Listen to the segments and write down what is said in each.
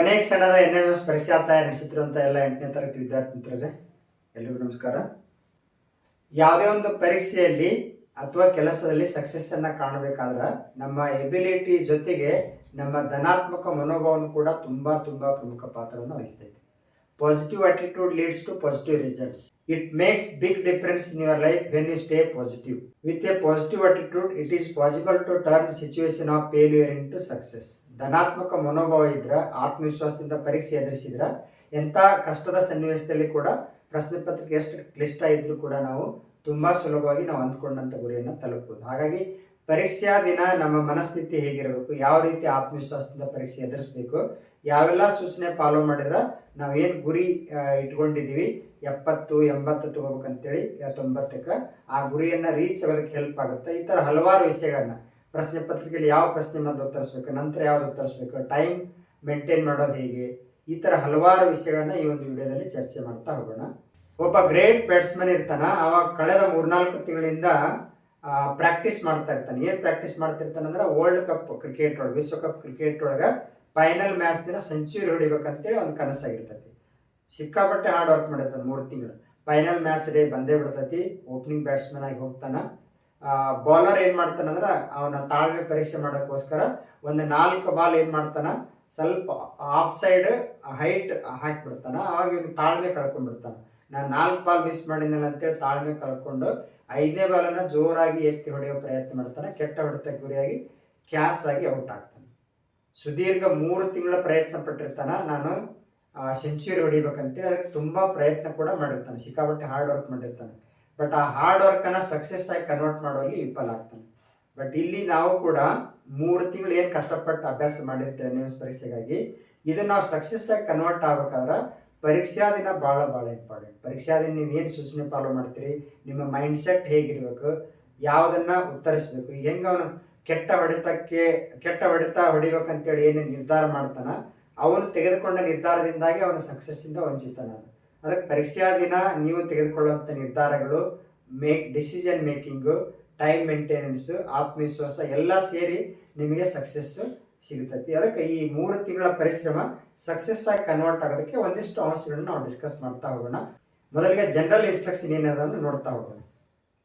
ಕೊನೆಯ ಕ್ಷಣದ N M S ಪರೀಕ್ಷೆ ಅಂತ ನಡೆಸುತ್ತಿರುವಂಥ ಎಲ್ಲ ಎಂಟನೇ ತರಗತಿ ವಿದ್ಯಾರ್ಥಿ ಮಿತ್ರರೇ ಎಲ್ರಿಗೂ ನಮಸ್ಕಾರ. ಯಾವುದೇ ಒಂದು ಪರೀಕ್ಷೆಯಲ್ಲಿ ಅಥವಾ ಕೆಲಸದಲ್ಲಿ ಸಕ್ಸಸ್ ಅನ್ನ ಕಾಣಬೇಕಾದ್ರೆ ನಮ್ಮ ಎಬಿಲಿಟಿ ಜೊತೆಗೆ ನಮ್ಮ ಧನಾತ್ಮಕ ಮನೋಭಾವನು ಕೂಡ ತುಂಬಾ ತುಂಬಾ ಪ್ರಮುಖ ಪಾತ್ರವನ್ನು ವಹಿಸ್ತೈತೆ. Positive attitude leads to positive results it makes big difference in your life when you stay positive with a positive attitude it is possible to turn situation of failure into success ಧನಾತ್ಮಕ ಮನೋಭಾವ ಇದ್ರ, ಆತ್ಮವಿಶ್ವಾಸದಿಂದ ಪರೀಕ್ಷೆ ಎದುರಿಸಿದ್ರೆ, ಎಂಥ ಕಷ್ಟದ ಸನ್ನಿವೇಶದಲ್ಲಿ ಕೂಡ ಪ್ರಶ್ನೆ ಪತ್ರಿಕೆ ಎಷ್ಟು ಕ್ಲಿಷ್ಟ ಇದ್ರೂ ಕೂಡ ನಾವು ತುಂಬ ಸುಲಭವಾಗಿ ನಾವು ಅಂದ್ಕೊಂಡಂಥ ಗುರಿಯನ್ನು ತಲುಪಬಹುದು ಹಾಗಾಗಿ ಪರೀಕ್ಷಾ ದಿನ ನಮ್ಮ ಮನಸ್ಥಿತಿ ಹೇಗಿರಬೇಕು, ಯಾವ ರೀತಿ ಆತ್ಮವಿಶ್ವಾಸದಿಂದ ಪರೀಕ್ಷೆ ಎದುರಿಸಬೇಕು, ಯಾವೆಲ್ಲ ಸೂಚನೆ ಫಾಲೋ ಮಾಡಿದ್ರೆ ನಾವೇನು ಗುರಿ ಇಟ್ಕೊಂಡಿದ್ದೀವಿ, ಎಪ್ಪತ್ತು, ಎಂಬತ್ತು ತಗೋಬೇಕಂತೇಳಿ, ತೊಂಬತ್ತಕ್ಕೆ ಆ ಗುರಿಯನ್ನು ರೀಚ್ ಆಗೋದಕ್ಕೆ ಹೆಲ್ಪ್ ಆಗುತ್ತೆ. ಈ ಥರ ಹಲವಾರು ವಿಷಯಗಳನ್ನ ಪ್ರಶ್ನೆ ಪತ್ರಿಕೆಯಲ್ಲಿ ಯಾವ ಪ್ರಶ್ನೆ ಮೊದಲು ಉತ್ತರಿಸ್ಬೇಕು ನಂತರ ಯಾವ್ದು ಉತ್ತರಿಸ್ಬೇಕು ಟೈಮ್ ಮೇಂಟೈನ್ ಮಾಡೋದು ಹೇಗೆ? ಈ ಥರ ಹಲವಾರು ವಿಷಯಗಳನ್ನ ಈ ಒಂದು ವಿಡಿಯೋದಲ್ಲಿ ಚರ್ಚೆ ಮಾಡ್ತಾ ಹೋಗೋಣ. ಒಬ್ಬ ಗ್ರೇಟ್ ಬ್ಯಾಟ್ಸ್ಮನ್ ಇರ್ತಾನ, ಅವ ಕಳೆದ ಮೂರ್ನಾಲ್ಕು ತಿಂಗಳಿಂದ ಪ್ರಾಕ್ಟೀಸ್ ಮಾಡ್ತಾ ಇರ್ತಾನೆ. ಏನು ಪ್ರಾಕ್ಟೀಸ್ ಮಾಡ್ತಿರ್ತಾನೆ ಅಂದ್ರೆ ವರ್ಲ್ಡ್ ಕಪ್ ಕ್ರಿಕೆಟ್ ಒಳಗೆ ವಿಶ್ವಕಪ್ ಕ್ರಿಕೆಟ್ ಒಳಗೆ ಫೈನಲ್ ಮ್ಯಾಚ್ ದಿನ ಸೆಂಚುರಿ ಹೊಡಿಬೇಕಂತೇಳಿ ಅವ್ನ ಕನಸಾಗಿರ್ತೈತಿ ಸಿಕ್ಕಾಪಟ್ಟೆ ಹಾರ್ಡ್ ವರ್ಕ್ ಮಾಡಿರ್ತಾನೆ ಮೂರು ತಿಂಗಳು. ಫೈನಲ್ ಮ್ಯಾಚ್ ಡೇ ಬಂದೇ ಬಿಡ್ತೈತಿ ಓಪನಿಂಗ್ ಬ್ಯಾಟ್ಸ್ಮನ್ ಆಗಿ ಹೋಗ್ತಾನ. ಬೌಲರ್ ಏನು ಮಾಡ್ತಾನಂದ್ರೆ ಅವನ ತಾಳ್ಮೆ ಪರೀಕ್ಷೆ ಮಾಡೋಕ್ಕೋಸ್ಕರ ಒಂದು ನಾಲ್ಕು ಬಾಲ್ ಏನು ಮಾಡ್ತಾನ, ಸ್ವಲ್ಪ ಆಫ್ ಸೈಡ್ ಹೈಟ್ ಹಾಕಿಬಿಡ್ತಾನ ಅವಾಗ ಇವನು ತಾಳ್ಮೆ ಕಳ್ಕೊಂಡ್ಬಿಡ್ತಾನ. ನಾನು ನಾಲ್ಕು ಬಾಲ್ ಮಿಸ್ ಮಾಡಿದ್ನಲ್ಲ ಅಂತೇಳಿ ತಾಳ್ಮೆ ಕಳ್ಕೊಂಡು ಐದನೇ ಬಾಲನ್ನು ಜೋರಾಗಿ ಎತ್ತಿ ಹೊಡೆಯೋ ಪ್ರಯತ್ನ ಮಾಡ್ತಾನೆ, ಕೆಟ್ಟ ಹೊಡೆತ ಗುರಿಯಾಗಿ ಕ್ಯಾಚ್ ಆಗಿ ಔಟ್ ಆಗ್ತಾನೆ. ಸುದೀರ್ಘ ಮೂರು ತಿಂಗಳ ಪ್ರಯತ್ನ ಪಟ್ಟಿರ್ತಾನ, ನಾನು ಸೆಂಚುರಿ ಹೊಡಿಬೇಕಂತೇಳಿ ಅದಕ್ಕೆ ತುಂಬ ಪ್ರಯತ್ನ ಕೂಡ ಮಾಡಿರ್ತಾನೆ, ಸಿಕ್ಕಾಪಟ್ಟೆ ಹಾರ್ಡ್ ವರ್ಕ್ ಮಾಡಿರ್ತಾನೆ. ಬಟ್ ಆ ಹಾರ್ಡ್ ವರ್ಕನ್ನು ಸಕ್ಸಸ್ ಆಗಿ ಕನ್ವರ್ಟ್ ಮಾಡೋಲ್ಲಿ ವಿಫಲ ಆಗ್ತಾನೆ. ಬಟ್ ಇಲ್ಲಿ ನಾವು ಕೂಡ ಮೂರು ತಿಂಗಳು ಏನು ಕಷ್ಟಪಟ್ಟು ಅಭ್ಯಾಸ ಮಾಡಿರ್ತೇವೆ ನ್ಯೂಸ್ ಪರೀಕ್ಷೆಗಾಗಿ ಇದನ್ನ ನಾವು ಸಕ್ಸಸ್ ಆಗಿ ಕನ್ವರ್ಟ್ ಆಗ್ಬೇಕಾದ್ರೆ ಪರೀಕ್ಷಾ ದಿನ ಭಾಳ ಭಾಳ ಇಂಪಾರ್ಟೆಂಟ್ ಪರೀಕ್ಷಾ ದಿನ ನೀವು ಏನು ಸೂಚನೆ ಫಾಲೋ ಮಾಡ್ತೀರಿ? ನಿಮ್ಮ ಮೈಂಡ್ ಸೆಟ್ ಹೇಗಿರ್ಬೇಕು? ಯಾವುದನ್ನ ಉತ್ತರಿಸ್ಬೇಕು? ಹೆಂಗೆ ಅವನು ಕೆಟ್ಟ ಹೊಡೆತಕ್ಕೆ, ಕೆಟ್ಟ ಹೊಡೆತ ಹೊಡಿಬೇಕಂತೇಳಿ ಏನು ನಿರ್ಧಾರ ಮಾಡ್ತಾನ, ಅವನು ತೆಗೆದುಕೊಂಡ ನಿರ್ಧಾರದಿಂದಾಗಿ ಅವನ ಸಕ್ಸಸ್ಸಿಂದ ವಂಚಿತನ ಅದಕ್ಕೆ ಪರೀಕ್ಷಾ ದಿನ ನೀವು ತೆಗೆದುಕೊಳ್ಳುವಂಥ ನಿರ್ಧಾರಗಳು make decision making time maintenance ಆತ್ಮವಿಶ್ವಾಸ ಎಲ್ಲ ಸೇರಿ ನಿಮಗೆ ಸಕ್ಸಸ್ಸು ಸಿಗುತ್ತೈತಿ. ಅದಕ್ಕೆ ಈ ಮೂರು ತಿಂಗಳ ಪರಿಶ್ರಮ ಸಕ್ಸಸ್ ಆಗಿ ಕನ್ವರ್ಟ್ ಆಗೋದಕ್ಕೆ ಒಂದಿಷ್ಟು ಅಂಶಗಳನ್ನ ನಾವು ಡಿಸ್ಕಸ್ ಮಾಡ್ತಾ ಹೋಗೋಣ. ಮೊದಲಿಗೆ ಜನರಲ್ ಇನ್ಸ್ಟ್ರಕ್ಷನ್ ಏನದನ್ನು ನೋಡ್ತಾ ಹೋಗೋಣ.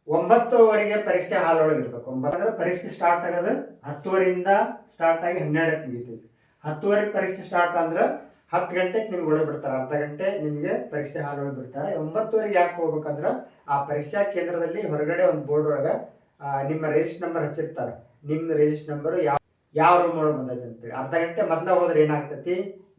ಒಂಬತ್ತುವರೆಗೆ ಪರೀಕ್ಷೆ ಹಾಲ್ ಒಳಗೆ ಇರ್ಬೇಕು. ಒಂಬತ್ತು ಅಂದ್ರೆ ಪರೀಕ್ಷೆ ಸ್ಟಾರ್ಟ್ ಆಗೋದು ಹತ್ತುವರೆಯಿಂದ ಸ್ಟಾರ್ಟ್ ಆಗಿ ಹನ್ನೆರಡಕ್ಕೆ ಮುಗಿತೈತಿ. ಹತ್ತುವರೆಗೆ ಪರೀಕ್ಷೆ ಸ್ಟಾರ್ಟ್ ಅಂದ್ರೆ ಹತ್ತು ಗಂಟೆಗೆ ನಿಮ್ಗೆ ಒಳಗೆ ಬಿಡ್ತಾರೆ. ಅರ್ಧ ಗಂಟೆ ನಿಮಗೆ ಪರೀಕ್ಷೆ ಹಾಲ್ ಬಿಡ್ತಾರೆ. ಒಂಬತ್ತುವರೆಗೆ ಯಾಕೆ ಹೋಗ್ಬೇಕಂದ್ರೆ ಆ ಪರೀಕ್ಷಾ ಕೇಂದ್ರದಲ್ಲಿ ಹೊರಗಡೆ ಒಂದು ಬೋರ್ಡ್ ಒಳಗೆ ನಿಮ್ಮ ರಿಜಿಸ್ಟರ್ ನಂಬರ್ ಹಚ್ಚಿರ್ತಾರೆ. ನಿಮ್ಮ ರಿಜಿಸ್ಟರ್ ನಂಬರ್ ಯಾವ ಯಾವ ರೂಮ್ ಒಳಗೆ ಬಂದೈತಿ ಅಂತೇಳಿ. ಅರ್ಧ ಗಂಟೆ ಮೊದ್ಲ ಹೋದ್ರೆ ಏನಾಗ್ತೈತಿ?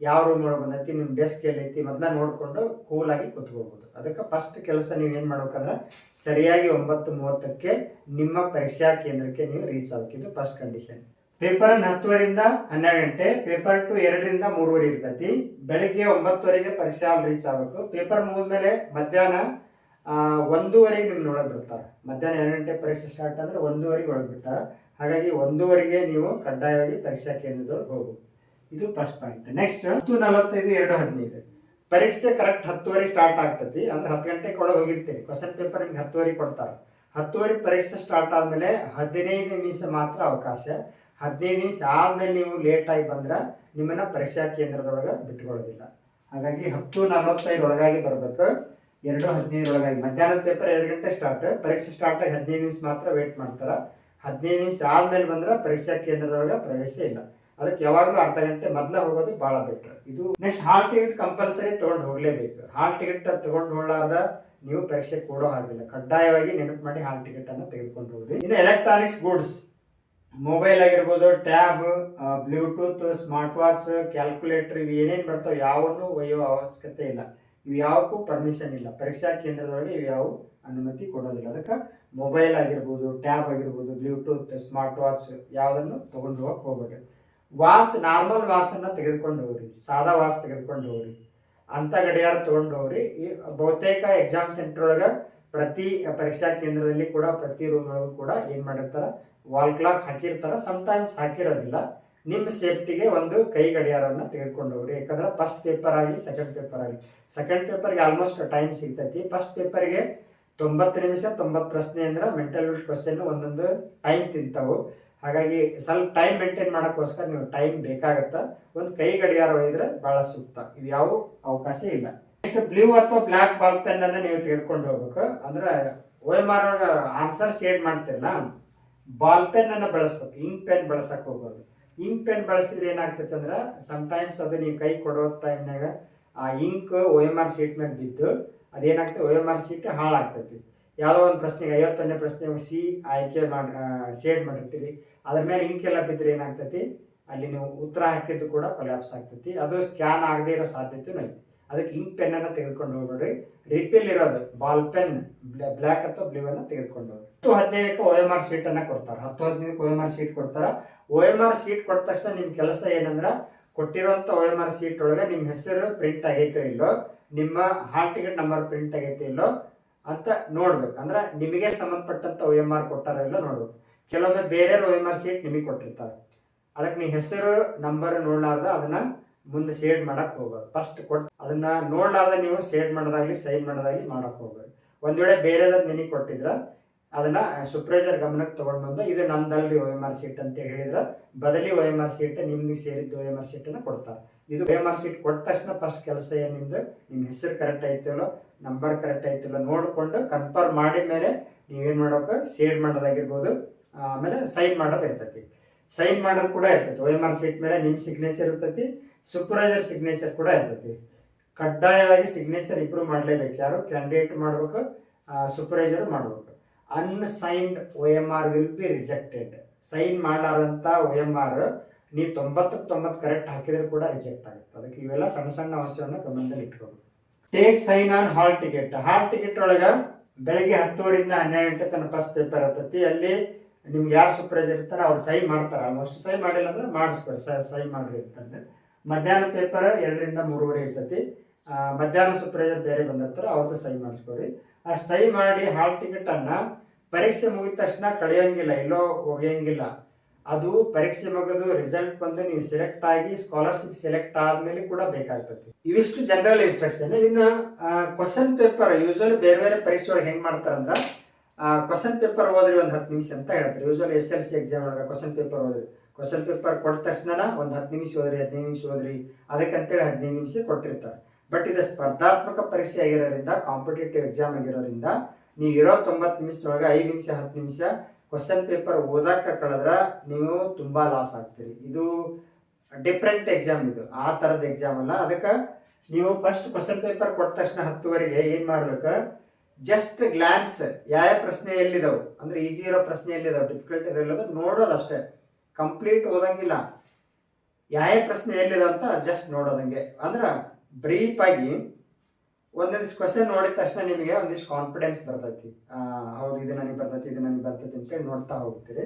ಯಾವ ರೂಮ್ ಒಳಗೆ ಬಂದೈತಿ? ನಿಮ್ಮ ಡೆಸ್ಕ್ ಎಲ್ಲೈತಿ? ಮೊದ್ಲ ನೋಡಿಕೊಂಡು ಕೂಲ್ ಆಗಿ ಕುತ್ಕೋಬಹುದು ಅದಕ್ಕೆ ಫಸ್ಟ್ ಕೆಲಸ ನೀವು ಏನು ಮಾಡ್ಬೇಕಂದ್ರೆ ಸರಿಯಾಗಿ ಒಂಬತ್ತು ಮೂವತ್ತಕ್ಕೆ ನಿಮ್ಮ ಪರೀಕ್ಷಾ ಕೇಂದ್ರಕ್ಕೆ ನೀವು ರೀಚ್ ಆಗಬೇಕು. ಇದು ಫಸ್ಟ್ ಕಂಡೀಷನ್ ಪೇಪರ್ ಹತ್ತುವರಿಂದ ಹನ್ನೆರಡು ಗಂಟೆ, ಪೇಪರ್ ಟು ಎರಡರಿಂದ ಮೂರುವರೆ ಇರ್ತೈತಿ. ಬೆಳಗ್ಗೆ ಒಂಬತ್ತುವರೆಗೆ ಪರೀಕ್ಷಾ ರೀಚ್ ಆಗಬೇಕು? ಪೇಪರ್ ಮುಗಿದ್ಮೇಲೆ ಮಧ್ಯಾಹ್ನ ಒಂದೂವರೆಗೆ ನಿಮ್ಗೆ ಒಳಗೆ ಬಿಡ್ತಾರೆ. ಮಧ್ಯಾಹ್ನ ಎರಡು ಗಂಟೆ ಪರೀಕ್ಷೆ ಸ್ಟಾರ್ಟ್ ಅಂದರೆ ಒಂದೂವರೆಗೆ ಒಳಗೆ ಬಿಡ್ತಾರೆ. ಹಾಗಾಗಿ ಒಂದೂವರೆಗೆ ನೀವು ಕಡ್ಡಾಯವಾಗಿ ಪರೀಕ್ಷಾ ಕೇಂದ್ರದೊಳಗೆ ಹೋಗು. ಇದು ಫಸ್ಟ್ ಪಾಯಿಂಟ್ ನೆಕ್ಸ್ಟ್ ಹತ್ತು ನಲವತ್ತೈದು ಎರಡು ಹದಿನೈದು. ಪರೀಕ್ಷೆ ಕರೆಕ್ಟ್ ಹತ್ತುವರೆ ಸ್ಟಾರ್ಟ್ ಆಗ್ತೈತಿ. ಅಂದ್ರೆ ಹತ್ತು ಗಂಟೆಗೆ ಒಳಗೆ ಹೋಗಿರ್ತೀವಿ ಕ್ವಶನ್ ಪೇಪರ್ ನಿಮ್ಗೆ ಹತ್ತುವರೆಗೆ ಕೊಡ್ತಾರೆ. ಹತ್ತುವರೆ ಪರೀಕ್ಷೆ ಸ್ಟಾರ್ಟ್ ಆದ್ಮೇಲೆ ಹದಿನೈದು ನಿಮಿಷ ಮಾತ್ರ ಅವಕಾಶ. ಹದಿನೈದು ನಿಮಿಷ ಆದ್ಮೇಲೆ ನೀವು ಲೇಟಾಗಿ ಬಂದ್ರೆ ನಿಮ್ಮನ್ನ ಪರೀಕ್ಷಾ ಕೇಂದ್ರದೊಳಗೆ ಬಿಟ್ಕೊಳ್ಳೋದಿಲ್ಲ. ಹಾಗಾಗಿ ಹತ್ತು ನಲವತ್ತೈದು ಒಳಗಾಗಿ ಬರ್ಬೇಕು. ಎರಡು ಹದಿನೈದು ಒಳಗಾಗಿ. ಮಧ್ಯಾಹ್ನದ ಪೇಪರ್ ಎರಡು ಗಂಟೆ ಸ್ಟಾರ್ಟ್ ಪರೀಕ್ಷೆ ಸ್ಟಾರ್ಟ್ ಆಗಿ ಹದಿನೈದು ನಿಮಿಷ ಮಾತ್ರ ವೇಟ್ ಮಾಡ್ತಾರೆ. ಹದಿನೈದು ನಿಮಿಷ ಆದಮೇಲೆ ಬಂದ್ರೆ ಪರೀಕ್ಷಾ ಕೇಂದ್ರದೊಳಗೆ ಪ್ರವೇಶ ಇಲ್ಲ. ಅದಕ್ಕೆ ಯಾವಾಗಲೂ ಅರ್ಧ ಗಂಟೆ ಮೊದಲೇ ಹೋಗೋದು ಭಾಳ ಬೆಟ್ರ್. ಇದು ನೆಕ್ಸ್ಟ್ ಹಾಲ್ ಟಿಕೆಟ್ ಕಂಪಲ್ಸರಿ ತೊಗೊಂಡು ಹೋಗ್ಲೇಬೇಕು. ಹಾಲ್ ಟಿಕೆಟ್ ತೊಗೊಂಡು ಹೋಗ್ಲಾರ್ದ ನೀವು ಪರೀಕ್ಷೆ ಕೊಡೋ ಹಾಗಿಲ್ಲ. ಕಡ್ಡಾಯವಾಗಿ ನೆನಪು ಮಾಡಿ ಹಾಲ್ ಟಿಕೆಟ್ ಅನ್ನು ತೆಗೆದುಕೊಂಡು ಹೋಗ್ರಿ. ಇನ್ನು ಎಲೆಕ್ಟ್ರಾನಿಕ್ಸ್ ಗೂಡ್ಸ್ ಮೊಬೈಲ್ ಆಗಿರ್ಬೋದು tab bluetooth smart watch calculator ಇವು ಏನೇನು ಬರ್ತಾವೆ ಯಾವನ್ನು ಒಯ್ಯೋ ಅವಶ್ಯಕತೆ ಇಲ್ಲ. ಇವು ಯಾವಕ್ಕೂ ಪರ್ಮಿಷನ್ ಇಲ್ಲ. ಪರೀಕ್ಷಾ ಕೇಂದ್ರದೊಳಗೆ ಇವು ಯಾವ ಅನುಮತಿ ಕೊಡೋದಿಲ್ಲ. ಅದಕ್ಕೆ ಮೊಬೈಲ್ ಆಗಿರ್ಬೋದು ಟ್ಯಾಬ್ ಆಗಿರ್ಬೋದು ಬ್ಲೂಟೂತ್ ಸ್ಮಾರ್ಟ್ ವಾಚ್ ಯಾವುದನ್ನು ತೊಗೊಂಡು ಹೋಗಕ್ಕೆ ಹೋಗ್ಬೇಡ್ರಿ. ವಾಚ್ ನಾರ್ಮಲ್ ವಾಚನ್ನು ತೆಗೆದುಕೊಂಡು ಹೋಗ್ರಿ. ಸಾದಾ ವಾಚ್ ತೆಗೆದುಕೊಂಡು ಹೋಗ್ರಿ. ಅಂಥ ಗಡಿಯಾರ ತೊಗೊಂಡು ಹೋಗ್ರಿ. ಈ, ಬಹುತೇಕ ಎಕ್ಸಾಮ್ ಸೆಂಟರ್ ಒಳಗೆ ಪ್ರತಿ, ಪರೀಕ್ಷಾ ಕೇಂದ್ರದಲ್ಲಿ ಕೂಡ, ಪ್ರತಿ ರೂಮ್ ಒಳಗೂ ಕೂಡ ಏನು ಮಾಡಿರ್ತಾರೆ ವಾಲ್ ಕ್ಲಾಕ್ ಹಾಕಿರ್ತಾರೆ ಸಮ್ಟೈಮ್ಸ್ ಹಾಕಿರೋದಿಲ್ಲ. ನಿಮ್ಮ ಸೇಫ್ಟಿಗೆ ಒಂದು ಕೈ ಗಡಿಯಾರವನ್ನು ತೆಗೆದುಕೊಂಡು ಹೋಗ್ರಿ ಯಾಕಂದ್ರೆ ಫಸ್ಟ್ ಪೇಪರ್ ಆಗಲಿ ಸೆಕೆಂಡ್ ಪೇಪರ್ ಆಗಲಿ. ಸೆಕೆಂಡ್ ಪೇಪರ್ಗೆ ಆಲ್ಮೋಸ್ಟ್ ಟೈಮ್ ಸಿಗ್ತೈತಿ. ಫಸ್ಟ್ ಪೇಪರ್ಗೆ ತೊಂಬತ್ತು ನಿಮಿಷ, ತೊಂಬತ್ತು ಪ್ರಶ್ನೆ ಅಂದ್ರೆ ಮೆಂಟಲ್ ಕ್ವಶನ್ ಒಂದೊಂದು ಟೈಮ್ ತಿಂತಾವು. ಹಾಗಾಗಿ ಸ್ವಲ್ಪ ಟೈಮ್ ಮೇಂಟೈನ್ ಮಾಡೋಕ್ಕೋಸ್ಕರ ನೀವು ಟೈಮ್ ಬೇಕಾಗತ್ತಾ. ಒಂದು ಕೈ ಗಡಿಯಾರ ಒಯ್ದ್ರೆ ಬಹಳ ಸೂಕ್ತ. ಇದು ಯಾವ ಅವಕಾಶ ಇಲ್ಲ. ನೆಕ್ಸ್ಟ್ ಬ್ಲೂ ಅಥವಾ ಬ್ಲ್ಯಾಕ್ ಬಾಲ್ ಪೆನ್ ಅನ್ನ ನೀವು ತೆಗೆದುಕೊಂಡು ಹೋಗ್ಬೇಕು. ಅಂದ್ರೆ ಓ ಎಂ ಆರ್ ಒಳಗೆ ಆನ್ಸರ್ ಶೇಡ್ ಮಾಡ್ತಿರಲ್ಲ. ಬಾಲ್ ಪೆನ್ ಅನ್ನ ಬಳಸ್ಬೇಕು. ಇಂಕ್ ಪೆನ್ ಬಳಸಕ್ ಹೋಗ್ಬಾರ್ದು. ಇಂಕ್ ಪೆನ್ ಬಳಸಿದ್ರೆ ಏನಾಗ್ತೈತೆ ಅಂದ್ರೆ ಟೈಮ್ಸ್ ಅದು ನೀವು ಕೈ ಕೊಡೋ ಟೈಮ್ನಾಗ ಆ ink O M R sheet ಮೇಲೆ ಬಿದ್ದು ಅದೇನಾಗ್ತದೆ ಓ ಎಂ ಆರ್ ಸೀಟ್ ಹಾಳಾಗ್ತೈತಿ. ಯಾವುದೋ ಒಂದು ಪ್ರಶ್ನೆಗೆ, ಐವತ್ತೊಂದನೇ ಪ್ರಶ್ನೆ ಸಿ ಆಯ್ಕೆ ಮಾಡಿ ಶೇಡ್ ಮಾಡಿರ್ತೀರಿ. ಅದ್ರ ಮೇಲೆ ಇಂಕ್ ಎಲ್ಲ ಬಿದ್ದರೆ ಏನಾಗ್ತೈತಿ? ಅಲ್ಲಿ ನೀವು ಉತ್ತರ ಹಾಕಿದ್ದು ಕೂಡ ಕೊಲ್ಯಾಪ್ಸ್ ಆಗ್ತೈತಿ. ಅದು ಸ್ಕ್ಯಾನ್ ಆಗದೇ ಇರೋ ಸಾಧ್ಯತೆಯೂ ಐತಿ. ಅದಕ್ಕೆ ಇಂಕ್ ಪೆನ್ ಅನ್ನ ತೆಗೆದುಕೊಂಡು ಹೋಗ್ಬೇಡ್ರಿ. ರಿಪಿಲ್ ಇರೋದು ಬಾಲ್ ಪೆನ್ ಬ್ಲ್ಯಾಕ್ ಅಥವಾ ಬ್ಲೂ ಅನ್ನ ತೆಗೆದುಕೊಂಡು ಹೋಗ್ರಿ. ಹತ್ತು ಹದಿನೈದಕ್ಕೆ ಒ ಎಂ ಆರ್ ಸೀಟ್ ಅನ್ನ ಕೊಡ್ತಾರೆ. ಹತ್ತು ಹದಿನೈದಕ್ಕೆ ಓ ಎಂ ಆರ್ ಸೀಟ್ ಕೊಡ್ತಾರೆ. ಒ ಎಂ ಆರ್ ಸೀಟ್ ಕೊಟ್ಟ ತಕ್ಷಣ ನಿಮ್ಮ ಕೆಲಸ ಏನಂದ್ರೆ, ಕೊಟ್ಟಿರೋಂಥ ಒ ಎಂ ಆರ್ ಸೀಟ್ ಒಳಗೆ ನಿಮ್ಮ ಹೆಸರು ಪ್ರಿಂಟ್ ಆಗೈತೋ ಇಲ್ಲೋ, ನಿಮ್ಮ ಹಾಲ್ ಟಿಕೆಟ್ ನಂಬರ್ ಪ್ರಿಂಟ್ ಆಗೈತೆ ಇಲ್ಲೋ ಅಂತ ನೋಡ್ಬೇಕು. ಅಂದ್ರೆ ನಿಮಗೆ ಸಂಬಂಧಪಟ್ಟಂತ ಒ ಎಂ ಆರ್ ಕೊಟ್ಟಾರ ಇಲ್ಲೋ ನೋಡ್ಬೇಕು. ಕೆಲವೊಮ್ಮೆ ಬೇರೆ ಒ ಎಂ ಆರ್ ಸೀಟ್ ನಿಮಗೆ ಕೊಟ್ಟಿರ್ತಾರೆ. ಅದಕ್ಕೆ ನೀವು ಹೆಸರು ನಂಬರ್ ನೋಡ್ಲಾರ್ದ ಅದನ್ನ ಮುಂದೆ ಸೇಡ್ ಮಾಡಕ್ ಹೋಗ್ಬಾರ್ದು. ಫಸ್ಟ್ ಕೊಟ್ಟು ಅದನ್ನ ನೋಡ್ಲಾರ್ದ ನೀವು ಸೇಡ್ ಮಾಡೋದಾಗ್ಲಿ, ಸೈನ್ ಮಾಡೋದಾಗ್ಲಿ ಮಾಡಕ್ ಹೋಗ್ಬಾರ್ದು. ಒಂದ್ ವೇಳೆ ಬೇರೆದ ನಿನಗೆ ಕೊಟ್ಟಿದ್ರ, ಅದನ್ನ ಸುಪ್ರೈಸರ್ ಗಮನಕ್ಕೆ ತಗೊಂಡ್ ಬಂದು ಇದು ನಂದಲ್ಲಿ ಓ ಎಂ ಆರ್ ಸೀಟ್ ಅಂತ ಹೇಳಿದ್ರ, ಬದಲಿ ಓ ಎಂ ಆರ್ ಸೀಟ್ ನಿಮ್ಗೆ ಸೇರಿದ್ದು ಓ ಎಂ ಆರ್ ಸೀಟ್ ಅನ್ನ ಕೊಡ್ತಾರೆ. ಇದು ಓ ಎಂ ಆರ್ ಸೀಟ್ ಕೊಟ್ಟ ತಕ್ಷಣ ಫಸ್ಟ್ ಕೆಲಸ ಏನು ನಿಮ್ದು? ನಿಮ್ಮ ಹೆಸರು ಕರೆಕ್ಟ್ ಆಯ್ತಲ್ಲೋ ನಂಬರ್ ಕರೆಕ್ಟ್ ಆಯ್ತಲ್ಲ ನೋಡಿಕೊಂಡು ಕನ್ಫರ್ಮ್ ಮಾಡಿದ ಮೇಲೆ ನೀವೇನ್ ಮಾಡೋಕೆ ಸೇಡ್ ಮಾಡೋದಾಗಿರ್ಬೋದು. ಆಮೇಲೆ ಸೈನ್ ಮಾಡೋದು ಇರ್ತೈತಿ. ಸೈನ್ ಮಾಡೋದು ಕೂಡ ಇರ್ತೈತಿ. ಓ ಎಂ ಆರ್ ಸೀಟ್ ಮೇಲೆ ನಿಮ್ಮ ಸಿಗ್ನೇಚರ್ ಇರ್ತೈತಿ. ಸೂಪರ್ವೈಸರ್ ಸಿಗ್ನೇಚರ್ ಕೂಡ ಇರ್ತೈತಿ. ಕಡ್ಡಾಯವಾಗಿ ಸಿಗ್ನೇಚರ್ ಇಬ್ರು ಮಾಡಲೇಬೇಕು. ಯಾರು? ಕ್ಯಾಂಡಿಡೇಟ್ ಮಾಡಬೇಕು ಸೂಪರ್ವೈಸರ್ ಮಾಡಬೇಕು. Unsigned O M R will be rejected sign ಮಾಡಲಾರಂಥ O M R ನೀವು ತೊಂಬತ್ತಕ್ಕೆ ತೊಂಬತ್ತು ಕರೆಕ್ಟ್ ಹಾಕಿದ್ರೆ ಕೂಡ ರಿಜೆಕ್ಟ್ ಆಗುತ್ತೆ. ಅದಕ್ಕೆ ಇವೆಲ್ಲ ಸಣ್ಣ ಸಣ್ಣ ಅಂಶವನ್ನು ಗಮನದಲ್ಲಿ ಇಟ್ಕೋಬೇಕು. Take sign on hall ticket hall ticket ಒಳಗೆ ಬೆಳಗ್ಗೆ ಹತ್ತುವರಿಂದ ಹನ್ನೆರಡು ಗಂಟೆ ತನಕ ಫಸ್ಟ್ ಪೇಪರ್ ಇರ್ತೈತಿ. ಅಲ್ಲಿ ನಿಮ್ಗೆ ಯಾರು ಸೂಪರ್ವೈಸರ್ ಇರ್ತಾರೆ ಅವ್ರು ಸೈನ್ ಮಾಡ್ತಾರೆ. ಆಲ್ಮೋಸ್ಟ್ ಸೈನ್ ಮಾಡಿಲ್ಲ ಅಂದ್ರೆ ಮಾಡಿಸ್ಕೊಡಿ ಸೈನ್ ಮಾಡಿರಿ ಅಂತಂದ್ರೆ. ಮಧ್ಯಾಹ್ನ ಪೇಪರ್ ಎರಡರಿಂದ ಮೂರುವರೆ ಇರ್ತೈತಿ. ಮಧ್ಯಾಹ್ನ ಸುಪ್ರೈಸರ್ ಬೇರೆ ಬಂದಿರ್ತಾರೆ ಅವ್ರದ್ದು ಸೈ ಮಾಡಿಸ್ಕೊರಿ. ಆ ಸಹಿ ಮಾಡಿ ಹಾಲ್ ಟಿಕೆಟ್ ಅನ್ನ ಪರೀಕ್ಷೆ ಮುಗಿದ ತಕ್ಷಣ ಕಳೆಯೋಂಗಿಲ್ಲ, ಎಲ್ಲೋ ಹೋಗಿಯಂಗಿಲ್ಲ. ಅದು ಪರೀಕ್ಷೆ ಮುಗಿದು ರಿಸಲ್ಟ್ ಬಂದು ನೀವು ಸೆಲೆಕ್ಟ್ ಆಗಿ ಸ್ಕಾಲರ್ಶಿಪ್ ಸೆಲೆಕ್ಟ್ ಆದ್ಮೇಲೆ ಕೂಡ ಬೇಕಾಗ್ತದೆ ಇವಿಷ್ಟು ಜನರಲ್ ಇಂಟ್ರೆಸ್ಟ್ ಇನ್ನ ಕ್ವಶನ್ ಪೇಪರ್ ಯೂಶಲಿ ಬೇರೆ ಬೇರೆ ಪರೀಕ್ಷೆ ಒಳಗೆ ಹೆಂಗ್ ಆ ಕ್ವಶನ್ ಪೇಪರ್ ಓದ್ರಿ ಒಂದು ಹತ್ತು ನಿಮಿಷ ಅಂತ ಹೇಳ್ತಾರೆ. Usually S L C exam ಒಳಗೆ ಕ್ವಶನ್ ಪೇಪರ್ ಓದ್ರಿ. ಕ್ವಶನ್ ಪೇಪರ್ ಕೊಟ್ಟ ತಕ್ಷಣ ಒಂದು ಹತ್ತು ನಿಮಿಷ ಓದ್ರಿ ಹದಿನೈದು ನಿಮಿಷ ಓದ್ರಿ ಅದಕ್ಕಂತೇಳಿ ಹದಿನೈದು ನಿಮಿಷ ಕೊಟ್ಟಿರ್ತಾರೆ. ಬಟ್ ಇದು ಸ್ಪರ್ಧಾತ್ಮಕ ಪರೀಕ್ಷೆ ಆಗಿರೋದ್ರಿಂದ ಕಾಂಪಿಟೇಟಿವ್ ಎಕ್ಸಾಮ್ ಆಗಿರೋದ್ರಿಂದ, ನೀವು ಇರೋ ತೊಂಬತ್ತು ನಿಮಿಷದೊಳಗೆ ಐದು ನಿಮಿಷ, ಹತ್ತು ನಿಮಿಷ ಕ್ವಶನ್ ಪೇಪರ್ ಓದಾಕ ಕಳೆದ್ರ ನೀವು ತುಂಬಾ ಲಾಸ್ ಆಗ್ತೀರಿ. ಇದು ಡಿಫ್ರೆಂಟ್ ಎಕ್ಸಾಮ್ ಇದು. ಆ ಥರದ ಎಕ್ಸಾಮ್ ಅಲ್ಲ. ಅದಕ್ಕೆ ನೀವು ಫಸ್ಟ್ ಕ್ವಶನ್ ಪೇಪರ್ ಕೊಟ್ಟ ತಕ್ಷಣ ಹತ್ತುವರೆಗೆ ಏನು ಮಾಡಬೇಕು? ಜಸ್ಟ್ ಗ್ಲಾನ್ಸ್ ಯಾವ ಪ್ರಶ್ನೆ ಎಲ್ಲಿದಾವು? ಅಂದ್ರೆ ಈಸಿ ಇರೋ ಪ್ರಶ್ನೆ ಎಲ್ಲಿದಾವೆ? ಡಿಫಿಕಲ್ಟ್ ಇರೋದು ನೋಡೋದು ಅಷ್ಟೇ ಕಂಪ್ಲೀಟ್ ಓದಂಗಿಲ್ಲ. ಯಾವ ಪ್ರಶ್ನೆ ಎಲ್ಲಿದೆ ಅಂತ ಜಸ್ಟ್ ನೋಡೋದಂಗೆ. ಅಂದ್ರೆ ಬ್ರೀಫ್ ಆಗಿ ಒಂದೊಂದಿಷ್ಟು ಕ್ವಶನ್ ನೋಡಿದ ತಕ್ಷಣ ನಿಮಗೆ ಒಂದಿಷ್ಟು ಕಾನ್ಫಿಡೆನ್ಸ್ ಬರ್ತೈತಿ. ಹೌದು, ಇದು ನನಗೆ ಬರ್ತೈತಿ, ಇದು ನನಗೆ ಬರ್ತೈತಿ ಅಂತೇಳಿ ನೋಡ್ತಾ ಹೋಗ್ತೀರಿ.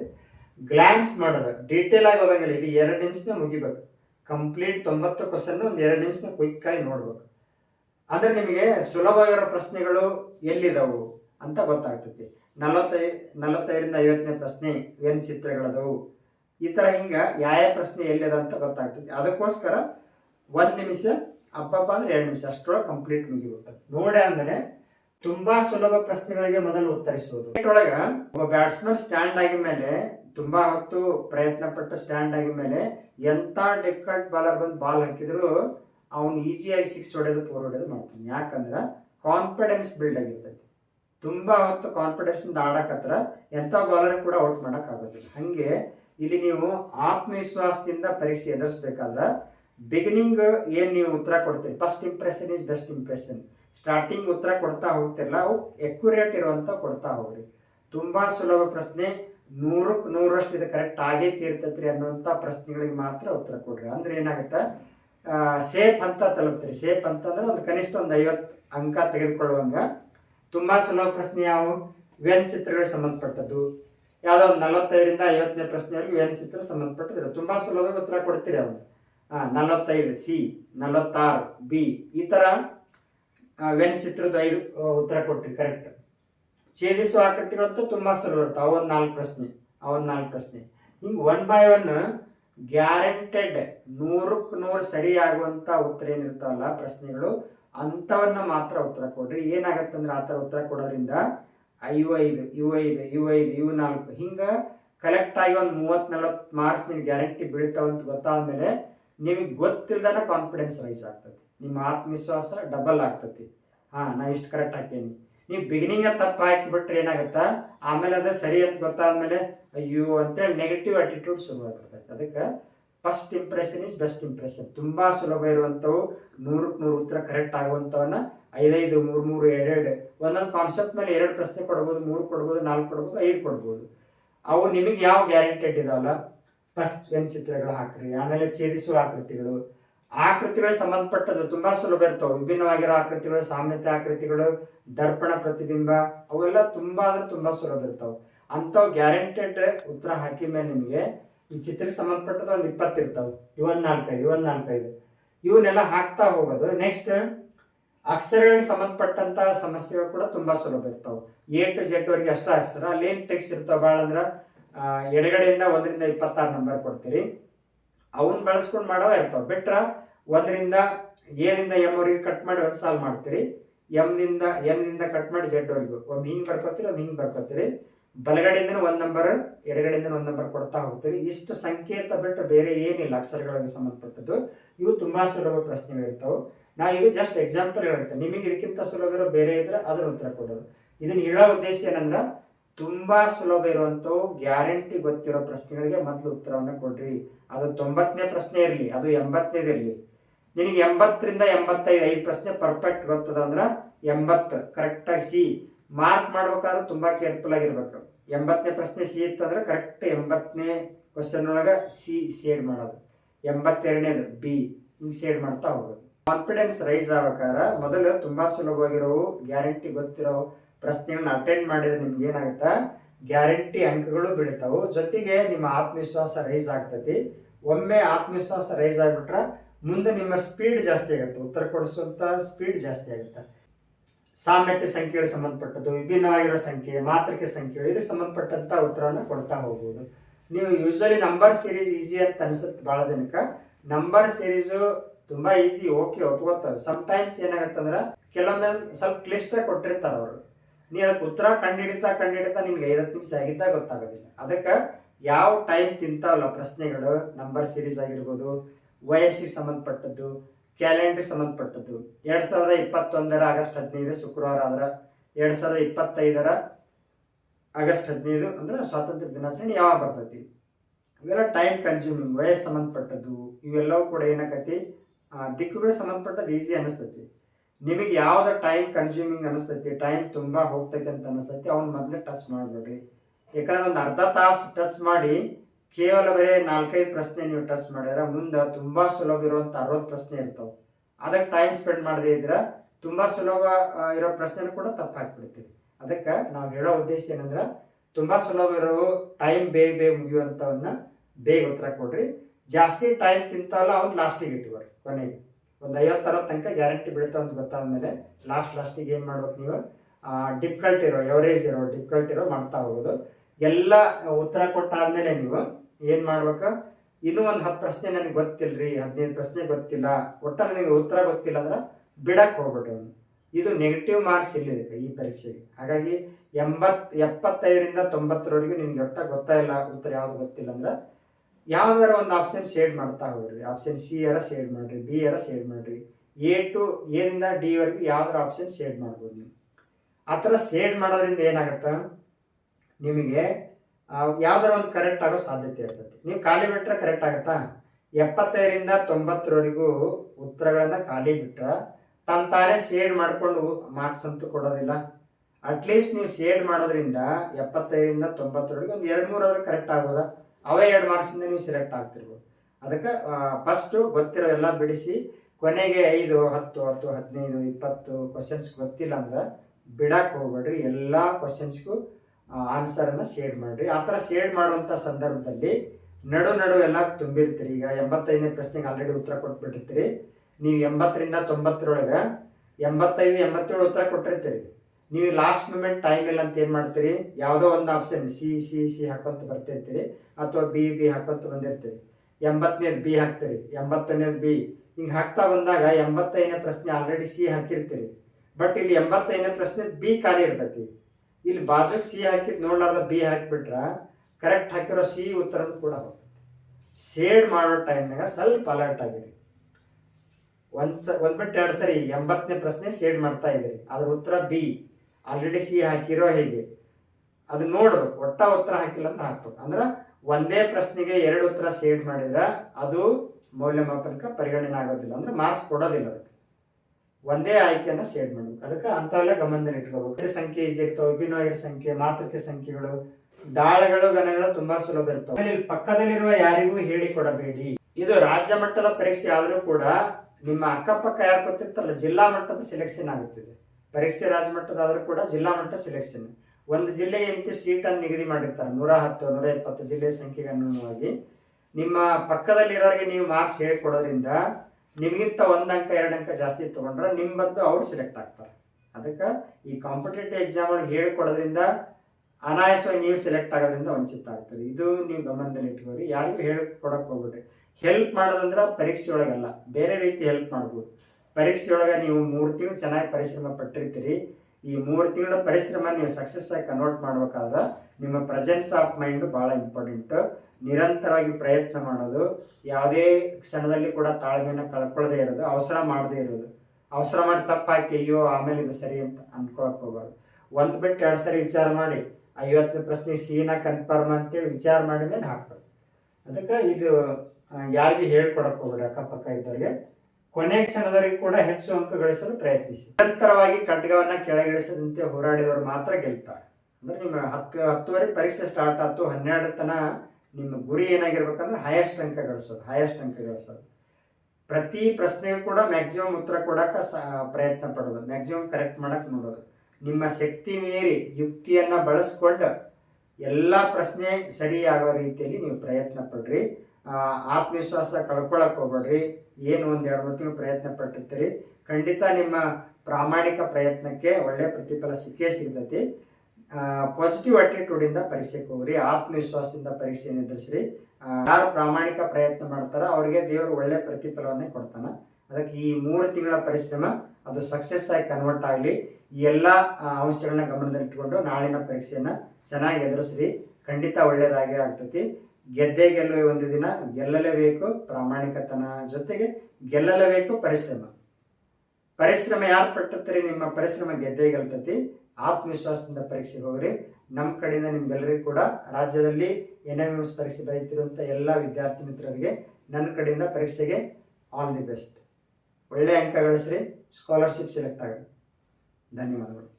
ಗ್ಲ್ಯಾನ್ಸ್ ಮಾಡೋದು. ಡೀಟೇಲ್ ಆಗಿ ಓದಂಗಿಲ್ಲ. ಇದು ಎರಡು ನಿಮಿಷನ ಮುಗಿಬೇಕು. ಕಂಪ್ಲೀಟ್ ತೊಂಬತ್ತು ಕ್ವಶನ್ ಒಂದು ಎರಡು ನಿಮಿಷನ ಕ್ವಿಕ್ ಆಗಿ ನೋಡ್ಬೇಕು. ಅಂದ್ರೆ ನಿಮಗೆ ಸುಲಭವಾಗಿರೋ ಪ್ರಶ್ನೆಗಳು ಎಲ್ಲಿದಾವು ಅಂತ ಗೊತ್ತಾಗ್ತೈತಿ. ನಲವತ್ತೈ, ನಲವತ್ತೈದರಿಂದ ಐವತ್ತನೇ ಪ್ರಶ್ನೆ ಏನು ಚಿತ್ರಗಳದವು? ಈ ತರ ಹಿಂಗ ಯಾವ ಪ್ರಶ್ನೆ ಎಲ್ಲಿದೆ ಅಂತ ಗೊತ್ತಾಗ್ತೈತಿ ಅದಕ್ಕೋಸ್ಕರ ಒಂದ್ ನಿಮಿಷ ಅಪ್ಪಪ್ಪ ಅಂದ್ರೆ ಎರಡು ನಿಮಿಷ, ಅಷ್ಟರೊಳಗೆ ಕಂಪ್ಲೀಟ್ ಮುಗಿಬೇಕು. ನೋಡೆ ಅಂದ್ರೆ ತುಂಬಾ ಸುಲಭ ಪ್ರಶ್ನೆಗಳಿಗೆ ಮೊದಲು ಉತ್ತರಿಸುವುದು ಒಳಗ ಒಬ್ಬ ಬ್ಯಾಟ್ಸ್ಮನ್ ಸ್ಟ್ಯಾಂಡ್ ಆಗಿದ ಮೇಲೆ, ತುಂಬಾ ಹೊತ್ತು ಪ್ರಯತ್ನ ಪಟ್ಟು ಸ್ಟ್ಯಾಂಡ್ ಆಗಿದ ಮೇಲೆ ಎಂತ ಡಿಫಿಕಲ್ಟ್ ಬಾಲರ್ ಬಂದು ಬಾಲ್ ಹಾಕಿದ್ರು ಅವ್ನು ಈಸಿಯಾಗಿ ಸಿಕ್ಸ್ ಹೊಡೆದು ಫೋರ್ ಹೊಡೆದು ಮಾಡ್ತಾನೆ. ಯಾಕಂದ್ರೆ ಕಾನ್ಫಿಡೆನ್ಸ್ ಬಿಲ್ಡ್ ಆಗಿರ್ತೈತಿ ತುಂಬಾ ಹೊತ್ತು ಕಾನ್ಫಿಡೆನ್ಸ್ ಇಂದ ಆಡಕತ್ರ ಎಂಥ ಬಾಲರ್ ಕೂಡ ಔಟ್ ಮಾಡಕ್ ಆಗೋದಿಲ್ಲ. ಹಂಗೆ ಇಲ್ಲಿ ನೀವು ಆತ್ಮವಿಶ್ವಾಸದಿಂದ ಪರೀಕ್ಷೆ ಎದುರಿಸ್ಬೇಕಾದ್ರೆ ಬಿಗಿನಿಂಗ್ ಏನು ನೀವು ಉತ್ತರ ಕೊಡ್ತೀರಿ? First impression is best impression starting ಉತ್ತರ ಕೊಡ್ತಾ ಹೋಗ್ತಿರಲ್ಲ, ಅವು ಎಕ್ಯುರೇಟ್ ಇರುವಂತ ಕೊಡ್ತಾ ಹೋಗ್ರಿ. ತುಂಬಾ ಸುಲಭ ಪ್ರಶ್ನೆ. ನೂರಕ್ಕೆ ನೂರಷ್ಟು ಇದು ಕರೆಕ್ಟ್ ಆಗೇ ತೀರ್ತೈತ್ರಿ ಅನ್ನುವಂಥ ಪ್ರಶ್ನೆಗಳಿಗೆ ಮಾತ್ರ ಉತ್ತರ ಕೊಡ್ರಿ. ಅಂದ್ರೆ ಏನಾಗುತ್ತೆ? ಸೇಫ್ ಅಂತ ತಲುಪ್ತೀರಿ. ಸೇಫ್ ಅಂತಂದ್ರೆ ಒಂದು ಕನಿಷ್ಠ ಒಂದು ಐವತ್ತು ಅಂಕ ತೆಗೆದುಕೊಳ್ಳುವಂಗ. ತುಂಬಾ ಸುಲಭ ಪ್ರಶ್ನೆ ಯಾವುವು ವೆನ್ ಚಿತ್ರಗಳಿಗೆ ಸಂಬಂಧಪಟ್ಟದ್ದು. ಯಾವುದೋ ಒಂದು ನಲವತ್ತೈದರಿಂದ ಐವತ್ತನೇ ಪ್ರಶ್ನೆವರೆಗೂ ಚಿತ್ರ ಸಂಬಂಧಪಟ್ಟಿದ್ರು ತುಂಬಾ ಸುಲಭವಾಗಿ ಉತ್ತರ ಕೊಡ್ತೀರಿ ಅವನು ನಲವತ್ತೈದು ಸಿ ನಲವತ್ತಾರು ಬಿ ಈ ಥರ ಆ, ವೆನ್ ಚಿತ್ರದ ಐದು ಉತ್ತರ ಕೊಟ್ಟಿರಿ ಕರೆಕ್ಟ್ ಛೇದಿಸುವ ಆಕೃತಿಗಳಂತೂ ತುಂಬಾ ಸುಲಭ ಇರುತ್ತೆ. ಅವೊಂದು ನಾಲ್ಕು ಪ್ರಶ್ನೆ ಅವೊಂದು ನಾಲ್ಕು ಪ್ರಶ್ನೆ. ಹಿಂಗೆ ಒನ್ ಬೈ ಒನ್ ಗ್ಯಾರಂಟೆಡ್ ನೂರಕ್ಕೆ ನೂರು ಸರಿ ಆಗುವಂತ ಉತ್ತರ ಏನಿರ್ತಾವಲ್ಲ ಪ್ರಶ್ನೆಗಳು ಅಂಥವನ್ನ ಮಾತ್ರ ಉತ್ತರ ಕೊಡ್ರಿ. ಏನಾಗತ್ತಂದ್ರೆ ಆ ಥರ ಉತ್ತರ ಕೊಡೋದ್ರಿಂದ ಇವು ಐದು ಇವು ಐದು ಇವು ಐದು, ಇವು ನಾಲ್ಕು. ಹಿಂಗ ಕಲೆಕ್ಟ್ ಆಗಿ ಒಂದು ಮೂವತ್ತು ನಲವತ್ತು ಮಾರ್ಕ್ಸ್ ನಿಮ್ಗೆ ಗ್ಯಾರಂಟಿ ಬೀಳ್ತಾವ ಅಂತ ಗೊತ್ತಾದ್ಮೇಲೆ ನಿಮಗೆ ಗೊತ್ತಿಲ್ಲದನ ಕಾನ್ಫಿಡೆನ್ಸ್ ರೈಸ್ ಆಗ್ತದೆ. ನಿಮ್ಮ ಆತ್ಮವಿಶ್ವಾಸ ಡಬಲ್ ಆಗ್ತತಿ ಹಾಂ, ನಾ ಇಷ್ಟು ಕರೆಕ್ಟ್ ಹಾಕೇನಿ. ನೀವು ಬಿಗಿನಿಂಗ್ ತಪ್ಪು ಹಾಕಿಬಿಟ್ರೆ ಏನಾಗುತ್ತಾ? ಆಮೇಲೆ ಅದು ಸರಿ ಅಂತ ಗೊತ್ತಾದ್ಮೇಲೆ ಅಯ್ಯೋ ಅಂತೇಳಿ ನೆಗೆಟಿವ್ ಅಟಿಟ್ಯೂಡ್ ಶುರು ಆಗ್ಬಿಡ್ತೈತೆ ಅದಕ್ಕೆ first impression is best impression ತುಂಬಾ ಸುಲಭ ಇರುವಂಥವು ನೂರಕ್ಕೆ ನೂರು ಉತ್ತರ ಕರೆಕ್ಟ್ ಆಗುವಂಥವನ್ನ ಐದೈದು, ಮೂರು ಮೂರು, ಎರಡೆರಡು. ಒಂದೊಂದು ಕಾನ್ಸೆಪ್ಟ್ ಮೇಲೆ ಎರಡು ಪ್ರಶ್ನೆ ಕೊಡ್ಬೋದು, ಮೂರು ಕೊಡ್ಬೋದು, ನಾಲ್ಕು ಕೊಡ್ಬೋದು, ಐದು ಕೊಡ್ಬೋದು. ಅವು ನಿಮಗೆ ಯಾವ ಗ್ಯಾರಂಟೆಡ್ ಇದಾವಲ್ಲ? ಫಸ್ಟ್ ಚಿತ್ರಗಳು ಹಾಕ್ರಿ, ಆಮೇಲೆ ಛೇದಿಸುವ ಆಕೃತಿಗಳು. ಆಕೃತಿಗಳಿಗೆ ಸಂಬಂಧಪಟ್ಟದ್ದು ತುಂಬಾ ಸುಲಭ ಇರ್ತಾವೆ. ವಿಭಿನ್ನವಾಗಿರೋ ಆಕೃತಿಗಳು, ಸಾಮ್ಯತೆ ಆಕೃತಿಗಳು, ದರ್ಪಣ ಪ್ರತಿಬಿಂಬ, ಅವೆಲ್ಲ ತುಂಬಾ ಅಂದ್ರೆ ತುಂಬಾ ಸುಲಭ ಇರ್ತಾವೆ. ಅಂಥವು ಗ್ಯಾರಂಟೆಡ್ ಉತ್ತರ ಹಾಕಿದ ಮೇಲೆ ನಿಮಗೆ ಈ ಚಿತ್ರಕ್ಕೆ ಸಂಬಂಧಪಟ್ಟದ್ದು ಒಂದು ಇಪ್ಪತ್ತು ಇರ್ತಾವೆ. ಇವೊಂದು ನಾಲ್ಕೈದು, ಇವನ್ ನಾಲ್ಕೈದು. ಇವನ್ನೆಲ್ಲ ಹಾಕ್ತಾ ಹೋಗೋದು. ನೆಕ್ಸ್ಟ್ ಅಕ್ಷರಗಳಿಗೆ ಸಂಬಂಧಪಟ್ಟಂತ ಸಮಸ್ಯೆಗಳು ಕೂಡ ತುಂಬಾ ಸುಲಭ ಇರ್ತಾವೆ. ಎ ಟು ಜೆಡ್ ವರೆಗೆ ಅಷ್ಟ ಅಕ್ಷರ, ಅಲ್ಲಿ ಏನ್ ಟೆಕ್ಸ್ ಇರ್ತಾವ ಭಾಳ ಅಂದ್ರ ಎಡಗಡೆಯಿಂದ ಒಂದರಿಂದ ಇಪ್ಪತ್ತಾರು ನಂಬರ್ ಕೊಡ್ತೀರಿ. ಅವನ್ ಬಳಸ್ಕೊಂಡು ಮಾಡೋ ಇರ್ತಾವ ಬಿಟ್ರ ಒಂದರಿಂದ ಏನಿಂದ ಎಂ ವರೆಗೆ ಕಟ್ ಮಾಡಿ ಒಂದು ಸಾಲ್ವ್ ಮಾಡ್ತೀರಿ. ಎಮ್ನಿಂದ ಎನ್ನಿಂದ ಕಟ್ ಮಾಡಿ ಜೆಡ್ ವರೆಗೂ. ಒಮ್ಮೆ ಹಿಂಗ್ ಬರ್ಕೋತೀರಿ, ಒಮ್ಮೆ ಹಿಂಗ್ ಬರ್ಕೋತೀರಿ. ಬಲಗಡೆಯಿಂದ ಒಂದ್ ನಂಬರ್ ಎಡಗಡೆಯಿಂದ ಒಂದ್ ನಂಬರ್ ಕೊಡ್ತಾ ಹೋಗ್ತೀರಿ. ಇಷ್ಟು ಸಂಕೇತ ಬಿಟ್ಟು ಬೇರೆ ಏನಿಲ್ಲ ಅಕ್ಷರಗಳಿಗೆ ಸಂಬಂಧಪಟ್ಟದ್ದು. ಇವು ತುಂಬಾ ಸುಲಭ ಪ್ರಶ್ನೆಗಳು ಇರ್ತಾವೆ ನಾ ಇದು ಜಸ್ಟ್ ಎಕ್ಸಾಂಪಲ್ ಹೇಳ್ತೇನೆ ನಿಮಗೆ ಇದಕ್ಕಿಂತ ಸುಲಭ ಇರೋ ಬೇರೆ ಇದ್ರೆ ಅದ್ರ ಉತ್ತರ ಕೊಡೋದು. ಇದನ್ನ ಹೇಳೋ ಉದ್ದೇಶ ಏನಂದ್ರೆ, ತುಂಬಾ ಸುಲಭ ಇರುವಂತವು ಗ್ಯಾರಂಟಿ ಗೊತ್ತಿರೋ ಪ್ರಶ್ನೆಗಳಿಗೆ ಮೊದಲು ಉತ್ತರವನ್ನ ಕೊಡ್ರಿ. ಅದು ತೊಂಬತ್ತನೇ ಪ್ರಶ್ನೆ ಇರಲಿ, ಅದು ಎಂಬತ್ತನೇದು ಇರಲಿ. ನಿನಗೆ ಎಂಬತ್ತರಿಂದ ಎಂಬತ್ತೈದು, ಐದು ಪ್ರಶ್ನೆ ಪರ್ಫೆಕ್ಟ್ ಗೊತ್ತದ ಅಂದ್ರೆ ಎಂಬತ್ತು ಕರೆಕ್ಟಾಗಿ ಸಿ. ಮಾರ್ಕ್ ಮಾಡ್ಬೇಕಾದ್ರೆ ತುಂಬಾ ಕೇರ್ಫುಲ್ ಆಗಿರ್ಬೇಕು. ಎಂಬತ್ತನೇ ಪ್ರಶ್ನೆ ಸಿ ಇತ್ತಂದ್ರೆ ಕರೆಕ್ಟ್ ಎಂಬತ್ತನೇ ಕ್ವಶನ್ ಒಳಗ ಸಿ ಸೇಡ್ ಮಾಡೋದು. ಎಂಬತ್ತೆರಡನೇದು ಬಿ ಹಿಂಗೆ ಸೇಡ್ ಮಾಡ್ತಾ ಹೋಗೋದು. ಕಾನ್ಫಿಡೆನ್ಸ್ ರೈಸ್ ಆಗ್ಬೇಕಾರ ಮೊದಲು ತುಂಬಾ ಸುಲಭವಾಗಿರೋ ಗ್ಯಾರಂಟಿ ಗೊತ್ತಿರೋ ಪ್ರಶ್ನೆಗಳನ್ನ ಅಟೆಂಡ್ ಮಾಡಿದ್ರೆ ನಿಮ್ಗೆ ಏನಾಗುತ್ತೆ? ಗ್ಯಾರಂಟಿ ಅಂಕಗಳು ಬೀಳ್ತಾವು. ಜೊತೆಗೆ ನಿಮ್ಮ ಆತ್ಮವಿಶ್ವಾಸ ರೈಸ್ ಆಗ್ತೈತಿ. ಒಮ್ಮೆ ಆತ್ಮವಿಶ್ವಾಸ ರೈಸ್ ಆಗ್ಬಿಟ್ರ ಮುಂದೆ ನಿಮ್ಮ ಸ್ಪೀಡ್ ಜಾಸ್ತಿ ಆಗುತ್ತೆ. ಉತ್ತರ ಕೊಡಿಸುವಂತ ಸ್ಪೀಡ್ ಜಾಸ್ತಿ ಆಗುತ್ತೆ. ಸಾಮ್ಯತೆ ಸಂಖ್ಯೆಗಳು ಸಂಬಂಧಪಟ್ಟದ್ದು, ವಿಭಿನ್ನವಾಗಿರೋ ಸಂಖ್ಯೆ ಮಾತೃಕೆ ಸಂಖ್ಯೆಗಳು, ಇದಕ್ಕೆ ಸಂಬಂಧಪಟ್ಟಂತ ಉತ್ತರವನ್ನು ಕೊಡ್ತಾ ಹೋಗ್ಬೋದು. ನೀವು ಯೂಶಲಿ ನಂಬರ್ ಸೀರೀಸ್ ಈಸಿ ಅಂತ ಅನ್ಸುತ್ತೆ ಬಹಳ ಜನಕ್ಕೆ. ನಂಬರ್ ಸೀರೀಸು ತುಂಬಾ ಈಸಿ ಓಕೆ ಒಪ್ಕೋತಾರೆ ಸಮ್ಟೈಮ್ಸ್ ಏನಾಗುತ್ತೆ ಅಂದ್ರೆ ಕೆಲವೊಮ್ಮೆ ಸ್ವಲ್ಪ ಕ್ಲಿಷ್ಟ ಕೊಟ್ಟಿರ್ತಾರೆ ಅವರು. ನೀ ಅದಕ್ಕೆ ಉತ್ತರ ಕಂಡಿಡಿತಾ ಕಂಡಿಡಿತಾ ನಿಮ್ಗೆ ಐವತ್ತು ನಿಮಿಷ ಆಗಿದ್ದಾಗ ಗೊತ್ತಾಗೋದಿಲ್ಲ. ಅದಕ್ಕೆ ಯಾವ ಟೈಮ್ ತಿಂತಾವಲ್ಲ ಪ್ರಶ್ನೆಗಳು ನಂಬರ್ ಸೀರೀಸ್ ಆಗಿರ್ಬೋದು ವಯಸ್ಸಿಗೆ ಸಂಬಂಧಪಟ್ಟದ್ದು ಕ್ಯಾಲೆಂಡ್ರಿಗೆ ಸಂಬಂಧಪಟ್ಟದ್ದು. ಎರಡ್ ಸಾವಿರದ ಇಪ್ಪತ್ತೊಂದರ ಆಗಸ್ಟ್ ಹದಿನೈದು ಶುಕ್ರವಾರ ಆದ್ರೆ ಎರಡ್ ಸಾವಿರದ ಇಪ್ಪತ್ತೈದರ ಆಗಸ್ಟ್ ಹದಿನೈದು ಅಂದ್ರೆ ಸ್ವಾತಂತ್ರ್ಯ ದಿನಾಚರಣೆ ಯಾವಾಗ ಬರ್ತೈತಿ? ಇವೆಲ್ಲ ಟೈಮ್ ಕನ್ಸ್ಯೂಮಿಂಗ್ ವಯಸ್ಸು ಸಂಬಂಧಪಟ್ಟದ್ದು ಇವೆಲ್ಲವೂ ಕೂಡ ಏನಾಕತಿ? ಆ, ದಿಕ್ಕುಗಳಿಗೆ ಸಂಬಂಧಪಟ್ಟದ್ದು ಈಸಿ ಅನಿಸ್ತೈತಿ ನಿಮಗೆ ಯಾವ್ದು ಟೈಮ್ ಕನ್ಸ್ಯೂಮಿಂಗ್ ಅನಿಸ್ತೈತಿ ಟೈಮ್ ತುಂಬಾ ಹೋಗ್ತೈತಿ ಅಂತ ಅನಿಸ್ತೈತಿ ಅವ್ನ ಮೊದಲು ಟಚ್ ಮಾಡ್ಬೇಡ್ರಿ. ಯಾಕಂದ್ರೆ ಒಂದು ಅರ್ಧ ತಾಸು ಟಚ್ ಮಾಡಿ, ಕೇವಲ ಬರೀ ನಾಲ್ಕೈದು ಪ್ರಶ್ನೆ ನೀವು ಟಚ್ ಮಾಡಿದ್ರೆ ಮುಂದೆ ತುಂಬಾ ಸುಲಭ ಇರುವಂತ ಅರವತ್ತು ಪ್ರಶ್ನೆ ಇರ್ತಾವೆ. ಅದಕ್ಕೆ ಟೈಮ್ ಸ್ಪೆಂಡ್ ಮಾಡದೇ ಇದ್ರೆ ತುಂಬಾ ಸುಲಭ ಇರೋ ಪ್ರಶ್ನೆ ಕೂಡ ತಪ್ಪು ಅದಕ್ಕೆ ನಾವು ಹೇಳೋ ಉದ್ದೇಶ ಏನಂದ್ರೆ, ತುಂಬಾ ಸುಲಭ ಇರೋ ಟೈಮ್ ಬೇಗ ಬೇಗ ಮುಗಿಯುವಂಥವನ್ನ ಬೇಗ ಉತ್ತರ ಕೊಡ್ರಿ. ಜಾಸ್ತಿ ಟೈಮ್ ತಿಂತಲ್ಲ ಅವ್ನು ಲಾಸ್ಟಿಗೆ ಇಟ್ಕೋರಿ ಕೊನೆಗೆ. ಒಂದು ಐವತ್ತರ ತನಕ ಗ್ಯಾರಂಟಿ ಬೀಳ್ತಾ ಅಂತ ಗೊತ್ತಾದ್ಮೇಲೆ ಲಾಸ್ಟ್ ಲಾಸ್ಟಿಗೆ ಏನು ಮಾಡ್ಬೇಕು ನೀವು? ಡಿಫಿಕಲ್ಟ್ ಇರೋ ಎವರೇಜ್ ಇರೋ ಡಿಫಿಕಲ್ಟ್ ಇರೋ ಮಾಡ್ತಾ ಹೋಗೋದು. ಎಲ್ಲ ಉತ್ತರ ಕೊಟ್ಟಾದ್ಮೇಲೆ ನೀವು ಏನು ಮಾಡ್ಬೇಕು? ಇನ್ನೂ ಒಂದು ಹತ್ತು ಪ್ರಶ್ನೆ ನನಗೆ ಗೊತ್ತಿಲ್ರಿ, ಹದಿನೈದು ಪ್ರಶ್ನೆ ಗೊತ್ತಿಲ್ಲ. ಒಟ್ಟ ನನಗೆ ಉತ್ತರ ಗೊತ್ತಿಲ್ಲ ಅಂದ್ರೆ ಬಿಡಕ್ಕೆ ಹೋಗ್ಬಿಟ್ರು ಅವ್ನು. ಇದು ನೆಗೆಟಿವ್ ಮಾರ್ಕ್ಸ್ ಇಲ್ಲಿದೆ ಈ ಪರೀಕ್ಷೆಗೆ. ಹಾಗಾಗಿ ಎಂಬತ್ತು ಎಪ್ಪತ್ತೈದರಿಂದ ತೊಂಬತ್ತರವರೆಗೂ ನಿಮ್ಗೆ ಒಟ್ಟ ಗೊತ್ತಾಯಿಲ್ಲ ಉತ್ತರ ಯಾವುದು ಗೊತ್ತಿಲ್ಲ ಅಂದ್ರೆ ಯಾವ್ದಾರ ಒಂದು ಆಪ್ಷನ್ ಶೇಡ್ ಮಾಡ್ತಾ ಹೋಗ್ರಿ. ಆಪ್ಷನ್ ಸಿ ಯಾರ ಶೇಡ್ ಮಾಡ್ರಿ ಬಿ ಯಾರ ಶೇಡ್ ಮಾಡ್ರಿ. ಎ ಟು ಎದಿಂದ ಡಿ ವರೆಗೂ ಯಾವ್ದಾರ ಆಪ್ಷನ್ ಶೇಡ್ ಮಾಡ್ಬೋದು ನೀವು. ಆ ಥರ ಶೇಡ್ ಮಾಡೋದ್ರಿಂದ ಏನಾಗುತ್ತೆ? ನಿಮಗೆ ಯಾವ್ದಾರ ಒಂದು ಕರೆಕ್ಟ್ ಆಗೋ ಸಾಧ್ಯತೆ ಇರ್ತೈತಿ. ನೀವು ಖಾಲಿ ಬಿಟ್ಟರೆ ಕರೆಕ್ಟ್ ಆಗುತ್ತಾ? ಎಪ್ಪತ್ತೈದರಿಂದ ತೊಂಬತ್ತರವರೆಗೂ ಉತ್ತರಗಳನ್ನು ಖಾಲಿ ಬಿಟ್ರೆ ತಮ್ಮ ಶೇಡ್ ಮಾಡಿಕೊಂಡು ಮಾರ್ಕ್ಸ್ ಅಂತೂ ಕೊಡೋದಿಲ್ಲ. ಅಟ್ಲೀಸ್ಟ್ ನೀವು ಶೇಡ್ ಮಾಡೋದ್ರಿಂದ ಎಪ್ಪತ್ತೈದರಿಂದ ತೊಂಬತ್ತರವರೆಗೂ ಒಂದು ಎರಡು ಮೂರು ಆದ್ರೂ ಕರೆಕ್ಟ್ ಆಗ್ಬೋದಾ? ಅವೇ ಎರಡು ಮಾರ್ಕ್ಸಿಂದ ನೀವು ಸೆಲೆಕ್ಟ್ ಆಗ್ತಿರ್ಬೋದು. ಅದಕ್ಕೆ ಫಸ್ಟು ಗೊತ್ತಿರೋ ಎಲ್ಲ ಬಿಡಿಸಿ, ಕೊನೆಗೆ ಐದು, ಹತ್ತು ಹತ್ತು, ಹದಿನೈದು, ಇಪ್ಪತ್ತು ಕ್ವಶನ್ಸ್ ಗೊತ್ತಿಲ್ಲ ಅಂದ್ರೆ ಬಿಡಕ್ಕೆ ಹೋಗ್ಬೇಡ್ರಿ. ಎಲ್ಲ ಕ್ವಶನ್ಸ್ಗೂ ಆನ್ಸರನ್ನು ಶೇಡ್ ಮಾಡಿರಿ. ಆ ಥರ ಶೇಡ್ ಮಾಡುವಂಥ ಸಂದರ್ಭದಲ್ಲಿ ನಡು ನಡು ಎಲ್ಲ ತುಂಬಿರ್ತೀರಿ. ಈಗ ಎಂಬತ್ತೈದನೇ ಪ್ರಶ್ನೆಗೆ ಆಲ್ರೆಡಿ ಉತ್ತರ ಕೊಟ್ಬಿಟ್ಟಿರ್ತೀರಿ. ನೀವು ಎಂಬತ್ತರಿಂದ ತೊಂಬತ್ತರೊಳಗೆ ಎಂಬತ್ತೈದು, ಎಂಬತ್ತೇಳು ಉತ್ತರ ಕೊಟ್ಟಿರ್ತೀರಿ. ನೀವು ಲಾಸ್ಟ್ ಮೂಮೆಂಟ್ ಟೈಮ್ ಇಲ್ಲ ಅಂತ ಏನು ಮಾಡ್ತೀರಿ? ಯಾವುದೋ ಒಂದು ಆಪ್ಷನ್ ಸಿ ಸಿ ಸಿ ಹಾಕೊಂತ ಬರ್ತಿರ್ತೀರಿ. ಅಥವಾ ಬಿ ಬಿ ಹಾಕೊಂತ ಬಂದಿರ್ತೀರಿ. ಎಂಬತ್ತನೇದು ಬಿ ಹಾಕ್ತೀರಿ. ಎಂಬತ್ತನೇದು ಬಿ ಹಿಂಗೆ ಹಾಕ್ತಾ ಬಂದಾಗ ಎಂಬತ್ತೈದನೇ ಪ್ರಶ್ನೆ ಆಲ್ರೆಡಿ ಸಿ ಹಾಕಿರ್ತೀರಿ. ಬಟ್ ಇಲ್ಲಿ ಎಂಬತ್ತೈದನೇ ಪ್ರಶ್ನೆ ಬಿ ಖಾಲಿ ಇರ್ತೈತಿ. ಇಲ್ಲಿ ಬಾಜುಕ್ ಸಿ ಹಾಕಿದ್ ನೋಡ್ಲಾರ್ದ ಬಿ ಹಾಕಿಬಿಟ್ರೆ ಕರೆಕ್ಟ್ ಹಾಕಿರೋ ಸಿ ಉತ್ತರನೂ ಕೂಡ ಹೋಗ್ತೈತಿ. ಶೇಡ್ ಮಾಡೋ ಟೈಮ್ನಾಗ ಸ್ವಲ್ಪ ಅಲರ್ಟ್ ಆಗಿರಿ. ಒಂದ್ ಸ ಒಂದು ಬಿಟ್ಟು ಎರಡು ಸರಿ ಎಂಬತ್ತನೇ ಪ್ರಶ್ನೆ ಸೇಡ್ ಮಾಡ್ತಾ ಇದ್ದೀರಿ ಅದ್ರ ಉತ್ತರ ಬಿ ಆಲ್ರೆಡಿ ಸಿ ಹಾಕಿರೋ ಹೇಗೆ? ಅದು ನೋಡ್ಬೇಕು ಒಟ್ಟ ಉತ್ತರ ಹಾಕಿಲ್ಲ ಅಂತ ಹಾಕ್ಬೇಕು. ಅಂದ್ರೆ ಒಂದೇ ಪ್ರಶ್ನೆಗೆ ಎರಡು ಉತ್ತರ ಸೇಡ್ ಮಾಡಿದ್ರೆ ಅದು ಮೌಲ್ಯಮಾಪನಕ್ಕೆ ಪರಿಗಣನೆ ಆಗೋದಿಲ್ಲ. ಅಂದ್ರೆ ಮಾರ್ಕ್ಸ್ ಕೊಡೋದಿಲ್ಲ ಅದಕ್ಕೆ. ಒಂದೇ ಆಯ್ಕೆಯನ್ನು ಸೇಡ್ ಮಾಡಬೇಕು. ಅದಕ್ಕೆ ಅಂಥವೆಲ್ಲ ಗಮನದಲ್ಲಿ ಇಟ್ಕೋಬೇಕು. ಸಂಖ್ಯೆ ಈಸಿ ಇರ್ತಾವೆ, ವಿಭಿನ್ನವಾಗಿರೋ ಸಂಖ್ಯೆ, ಮಾತೃಕೆ ಸಂಖ್ಯೆಗಳು, ದಾಳಗಳು, ಗಣಗಳು ತುಂಬಾ ಸುಲಭ ಇರ್ತವೆ. ಇಲ್ಲಿ ಪಕ್ಕದಲ್ಲಿರುವ ಯಾರಿಗೂ ಹೇಳಿಕೊಡಬೇಡಿ ಇದು ರಾಜ್ಯ ಮಟ್ಟದ ಪರೀಕ್ಷೆ ಆದರೂ ಕೂಡ ನಿಮ್ಮ ಅಕ್ಕಪಕ್ಕ ಯಾರು ಗೊತ್ತಿರ್ತಾರಲ್ಲ ಜಿಲ್ಲಾ ಮಟ್ಟದ ಸೆಲೆಕ್ಷನ್ ಆಗುತ್ತಿದೆ. ಪರೀಕ್ಷೆ ರಾಜ್ಯ ಮಟ್ಟದಾದ್ರೂ ಕೂಡ ಜಿಲ್ಲಾ ಮಟ್ಟ ಸೆಲೆಕ್ಷನ್ ಒಂದು ಜಿಲ್ಲೆಗೆ ಇಂಥ ಸೀಟ್ ಅನ್ನು ನಿಗದಿ ಮಾಡಿರ್ತಾರೆ, ನೂರ ಹತ್ತು, ನೂರ ಇಪ್ಪತ್ತು ಜಿಲ್ಲೆ ಸಂಖ್ಯೆಗೆ ಅನುಗುಣವಾಗಿ. ನಿಮ್ಮ ಪಕ್ಕದಲ್ಲಿರೋರಿಗೆ ನೀವು ಮಾರ್ಕ್ಸ್ ಹೇಳ್ಕೊಡೋದ್ರಿಂದ ನಿಮಗಿಂತ ಒಂದು ಅಂಕ, ಎರಡು ಅಂಕ ಜಾಸ್ತಿ ತೊಗೊಂಡ್ರೆ ನಿಮ್ಮ ಬಂದು ಅವ್ರು ಸೆಲೆಕ್ಟ್ ಆಗ್ತಾರೆ. ಅದಕ್ಕೆ ಈ ಕಾಂಪಿಟೇಟಿವ್ ಎಕ್ಸಾಮ್ ಹೇಳಿಕೊಡೋದ್ರಿಂದ ಹೇಳ್ಕೊಡೋದ್ರಿಂದ ಅನಾಯಾಸವಾಗಿ ನೀವು ಸೆಲೆಕ್ಟ್ ಆಗೋದ್ರಿಂದ ವಂಚಿತ ಆಗ್ತಾರೆ. ಇದು ನೀವು ಗಮನದಲ್ಲಿ ಇಟ್ಕೋರಿ ಯಾರಿಗೂ ಹೇಳ್ಕೊಡಕ್ಕೆ ಹೋಗ್ಬಿಡ್ರಿ. ಹೆಲ್ಪ್ ಮಾಡೋದಂದ್ರೆ ಪರೀಕ್ಷೆ ಒಳಗಲ್ಲ ಬೇರೆ ರೀತಿ ಹೆಲ್ಪ್ ಮಾಡ್ಬೋದು. ಪರೀಕ್ಷೆ ಒಳಗೆ ನೀವು ಮೂರು ತಿಂಗಳು ಚೆನ್ನಾಗಿ ಪರಿಶ್ರಮ ಪಟ್ಟಿರ್ತೀರಿ. ಈ ಮೂರು ತಿಂಗಳ ಪರಿಶ್ರಮ ನೀವು ಸಕ್ಸಸ್ ಆಗಿ ಕನ್ವರ್ಟ್ ಮಾಡ್ಬೇಕಾದ್ರೆ ನಿಮ್ಮ ಪ್ರೆಸೆನ್ಸ್ ಆಫ್ ಮೈಂಡ್ ಭಾಳ ಇಂಪಾರ್ಟೆಂಟು ನಿರಂತರವಾಗಿ ಪ್ರಯತ್ನ ಮಾಡೋದು, ಯಾವುದೇ ಕ್ಷಣದಲ್ಲಿ ಕೂಡ ತಾಳ್ಮೆಯನ್ನು ಕಳ್ಕೊಳ್ಳದೆ ಇರೋದು, ಅವಸರ ಮಾಡದೇ ಇರೋದು. ಅವಸರ ಮಾಡಿ ತಪ್ಪಾಕಿ ಅಯ್ಯೋ ಆಮೇಲೆ ಇದು ಸರಿ ಅಂತ ಅಂದ್ಕೊಳಕ್ಕೆ ಹೋಗ್ಬಾರ್ದು. ಒಂದು ಬಿಟ್ಟು ಎರಡು ಸರಿ ವಿಚಾರ ಮಾಡಿ ಐವತ್ತನೇ ಪ್ರಶ್ನೆ ಸೀನ ಕನ್ಫರ್ಮ್ ಅಂತೇಳಿ ವಿಚಾರ ಮಾಡಿದ ಮೇಲೆ ಹಾಕ್ಬೇಕು. ಅದಕ್ಕೆ ಇದು ಯಾರಿಗೂ ಹೇಳ್ಕೊಡಕ್ಕೆ ಹೋಗ್ಬೇಡಿ ಅಕ್ಕಪಕ್ಕ ಇದ್ದವ್ರಿಗೆ. ಕೊನೆ ಕ್ಷಣದವರೆಗೆ ಕೂಡ ಹೆಚ್ಚು ಅಂಕ ಗಳಿಸಲು ಪ್ರಯತ್ನಿಸಿ. ನಿರಂತರವಾಗಿ ಖಡ್ಗವನ್ನ ಕೆಳಗಿಳಿಸದಂತೆ ಹೋರಾಡಿದವರು ಮಾತ್ರ ಗೆಲ್ತಾರೆ. ಅಂದ್ರೆ ನಿಮ್ಮ ಹತ್ತು, ಹತ್ತುವರೆ ಪರೀಕ್ಷೆ ಸ್ಟಾರ್ಟ್ ಆಯ್ತು, ಹನ್ನೆರಡು ತನ ನಿಮ್ಮ ಗುರಿ ಏನಾಗಿರ್ಬೇಕಂದ್ರೆ ಹೈಯೆಸ್ಟ್ ಅಂಕ ಗಳಿಸೋದು ಹೈಯೆಸ್ಟ್ ಅಂಕ ಗಳಿಸೋದು. ಪ್ರತಿ ಪ್ರಶ್ನೆಗೂ ಕೂಡ ಮ್ಯಾಕ್ಸಿಮಮ್ ಉತ್ತರ ಕೊಡಕ್ಕೆ ಪ್ರಯತ್ನ ಪಡೋದು ಮ್ಯಾಕ್ಸಿಮಮ್ ಕರೆಕ್ಟ್ ಮಾಡಕ್ಕೆ ನೋಡೋದು. ನಿಮ್ಮ ಶಕ್ತಿ ಮೀರಿ ಯುಕ್ತಿಯನ್ನ ಬಳಸ್ಕೊಂಡು ಎಲ್ಲ ಪ್ರಶ್ನೆ ಸರಿಯಾಗೋ ರೀತಿಯಲ್ಲಿ ನೀವು ಪ್ರಯತ್ನ ಪಡ್ರಿ. ಆತ್ಮವಿಶ್ವಾಸ ಕಳ್ಕೊಳಕ್ ಹೋಗ್ಬೇಡ್ರಿ. ಏನು ಒಂದು ಎರಡು ಮೂರು ಪ್ರಯತ್ನ ಪಟ್ಟಿರ್ತೀರಿ. ಖಂಡಿತ ನಿಮ್ಮ ಪ್ರಾಮಾಣಿಕ ಪ್ರಯತ್ನಕ್ಕೆ ಒಳ್ಳೆ ಪ್ರತಿಫಲ ಸಿಕ್ಕೇ ಸಿಗ್ತೈತಿ. ಪಾಸಿಟಿವ್ ಇಂದ ಪರೀಕ್ಷೆಗೆ ಹೋಗ್ರಿ. ಆತ್ಮವಿಶ್ವಾಸದಿಂದ ಪರೀಕ್ಷೆ ಎದುರಿಸ್ರಿ ಯಾರು ಪ್ರಾಮಾಣಿಕ ಪ್ರಯತ್ನ ಮಾಡ್ತಾರ ಅವರಿಗೆ ದೇವರು ಒಳ್ಳೆ ಪ್ರತಿಫಲವನ್ನೇ ಕೊಡ್ತಾನೆ. ಅದಕ್ಕೆ ಈ ಮೂರು ತಿಂಗಳ ಪರಿಶ್ರಮ, ಅದು ಸಕ್ಸಸ್ ಆಗಿ ಕನ್ವರ್ಟ್ ಆಗಲಿ, ಈ ಎಲ್ಲ ಅಂಶಗಳನ್ನ ಗಮನದಲ್ಲಿಟ್ಟುಕೊಂಡು ನಾಳಿನ ಪರೀಕ್ಷೆಯನ್ನು ಚೆನ್ನಾಗಿ ಎದುರಿಸ್ರಿ. ಖಂಡಿತ ಒಳ್ಳೇದಾಗೇ ಆಗ್ತೈತಿ. ಗೆದ್ದೇ ಗೆಲ್ಲುವ ಒಂದು ದಿನ ಗೆಲ್ಲಲೇಬೇಕು. ಪ್ರಾಮಾಣಿಕತನ ಜೊತೆಗೆ ಗೆಲ್ಲಲೇಬೇಕು ಪರಿಶ್ರಮ. ಪರಿಶ್ರಮ ಯಾರು ಪಟ್ಟತ್ತರಿ ನಿಮ್ಮ ಪರಿಶ್ರಮ ಗೆದ್ದೇ ಗೆಲ್ತತಿ ಆತ್ಮವಿಶ್ವಾಸದಿಂದ ಪರೀಕ್ಷೆಗೆ ಹೋಗ್ರಿ. ನಮ್ಮ ಕಡೆಯಿಂದ ನಿಮ್ಗೆಲ್ಲರಿಗೂ ಕೂಡ ರಾಜ್ಯದಲ್ಲಿ ಎನ್ ಎಂ ಎಸ್ ಪರೀಕ್ಷೆ ಬರೀತಿರುವಂಥ ಎಲ್ಲ ವಿದ್ಯಾರ್ಥಿ ಮಿತ್ರರಿಗೆ ನನ್ನ ಕಡೆಯಿಂದ ಪರೀಕ್ಷೆಗೆ ಆಲ್ ದಿ ಬೆಸ್ಟ್ ಒಳ್ಳೆಯ ಅಂಕ ಗಳಿಸ್ರಿ. ಸ್ಕಾಲರ್ಶಿಪ್ ಸೆಲೆಕ್ಟ್ ಆಗಿ ಧನ್ಯವಾದಗಳು.